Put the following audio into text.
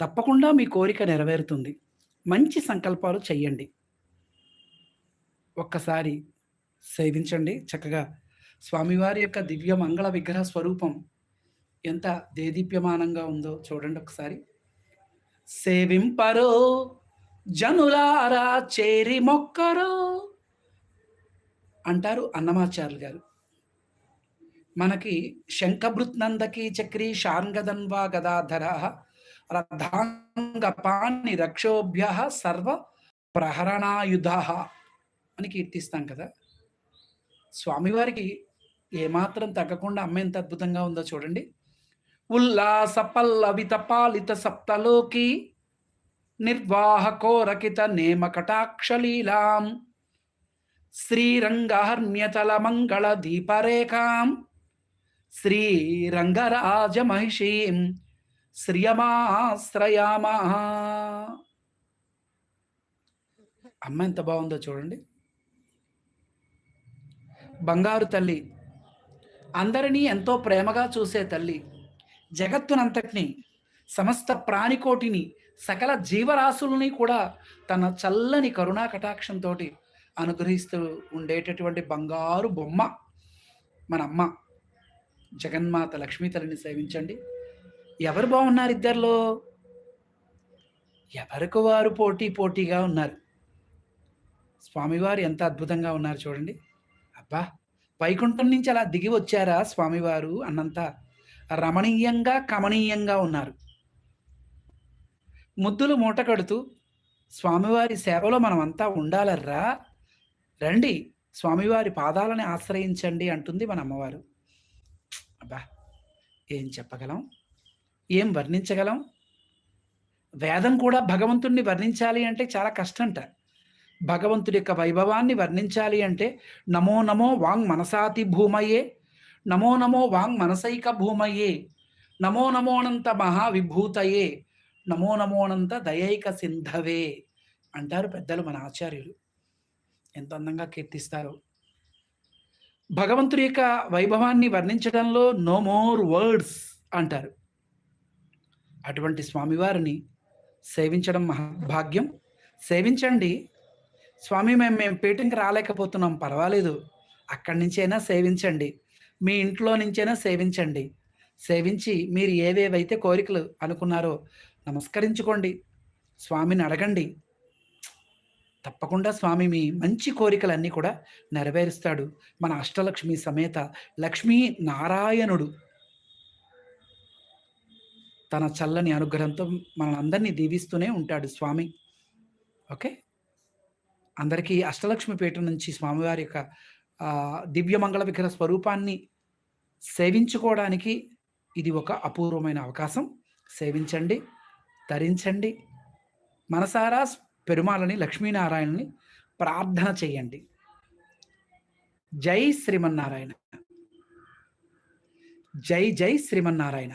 తప్పకుండా మీ కోరిక నెరవేరుతుంది. మంచి సంకల్పాలు చెయ్యండి. ఒక్కసారి సేవించండి. చక్కగా స్వామివారి యొక్క దివ్య మంగళ విగ్రహ స్వరూపం ఎంత దేదీప్యమానంగా ఉందో చూడండి ఒకసారి. సేవింపరో జనులారా చేరి మొక్కరో అంటారు అన్నమాచార్యులు గారు. మనకి శంఖభృత్నందకి చక్రి శార్ంగదన్వా గదాధరః రథాంగపాన్ని రక్షోభ్య సర్వ ప్రహరణాయుధ అని కీర్తిస్తాం కదా! స్వామివారికి ఏమాత్రం తగ్గకుండా అమ్మ ఎంత అద్భుతంగా ఉందో చూడండి. ఉల్లాస పల్లవిత పాలిత సప్తలోకి నిర్వాహకోరకిత నేమ కటాక్షలీలాం శ్రీరంగహర్మ్యతల మంగళ దీపరేఖాం శ్రీరంగరాజ మహిషీం శ్రియమాశ్రయామః అమ్మ ఎంత బాగుందో చూడండి. బంగారు తల్లి. అందరినీ ఎంతో ప్రేమగా చూసే తల్లి. జగత్తునంతటిని, సమస్త ప్రాణికోటిని, సకల జీవరాశులని కూడా తన చల్లని కరుణా కటాక్షంతో అనుగ్రహిస్తూ ఉండేటటువంటి బంగారు బొమ్మ మన అమ్మ. జగన్మాత లక్ష్మీ తల్లిని సేవించండి. ఎవరు బాగున్నారు ఇద్దరిలో? ఎవరికి వారు పోటీ పోటీగా ఉన్నారు. స్వామివారు ఎంత అద్భుతంగా ఉన్నారు చూడండి. అబ్బా! వైకుంఠం నుంచి అలా దిగి వచ్చారా స్వామివారు అన్నంత రమణీయంగా, కమనీయంగా ఉన్నారు. ముద్దులు మూట కడుతూ స్వామివారి సేవలో మనమంతా ఉండాలర్రా! రండి స్వామివారి పాదాలని ఆశ్రయించండి అంటుంది మన అమ్మవారు. అబ్బా! ఏం చెప్పగలం? ఏం వర్ణించగలం? వేదం కూడా భగవంతుడిని వర్ణించాలి అంటే చాలా కష్టంట. భగవంతుడి యొక్క వైభవాన్ని వర్ణించాలి అంటే నమో నమో వాంగ్ మనసాతి భూమయే నమో నమో వాంగ్ మనసైక భూమయే నమో నమోనంత మహావిభూతయే నమో నమోనంత దయైక సింధవే అంటారు పెద్దలు మన ఆచార్యులు. ఎంత అందంగా కీర్తిస్తారు భగవంతుడి యొక్క వైభవాన్ని వర్ణించడంలో నో మోర్ వర్డ్స్ అంటారు. అటువంటి స్వామివారిని సేవించడం మహాభాగ్యం. సేవించండి. స్వామి మేము మేము పీఠంకి రాలేకపోతున్నాం పర్వాలేదు. అక్కడి నుంచైనా సేవించండి. మీ ఇంట్లో నుంచైనా సేవించండి. సేవించి మీరు ఏవేవైతే కోరికలు అనుకున్నారో నమస్కరించుకోండి. స్వామిని అడగండి. తప్పకుండా స్వామి మీ మంచి కోరికలన్నీ కూడా నెరవేరుస్తాడు. మన అష్టలక్ష్మి సమేత లక్ష్మీ నారాయణుడు. తన చల్లని అనుగ్రహంతో మనందరిని దీవిస్తూనే ఉంటాడు స్వామి. ఓకే. అందరికీ అష్టలక్ష్మి పీఠం నుంచి స్వామివారి యొక్క దివ్యమంగళ విగ్రహ స్వరూపాన్ని సేవించుకోవడానికి ఇది ఒక అపూర్వమైన అవకాశం. సేవించండి. తరించండి. మనసారా పెరుమాలని లక్ష్మీనారాయణని ప్రార్థన చేయండి. జై శ్రీమన్నారాయణ. జై జై శ్రీమన్నారాయణ.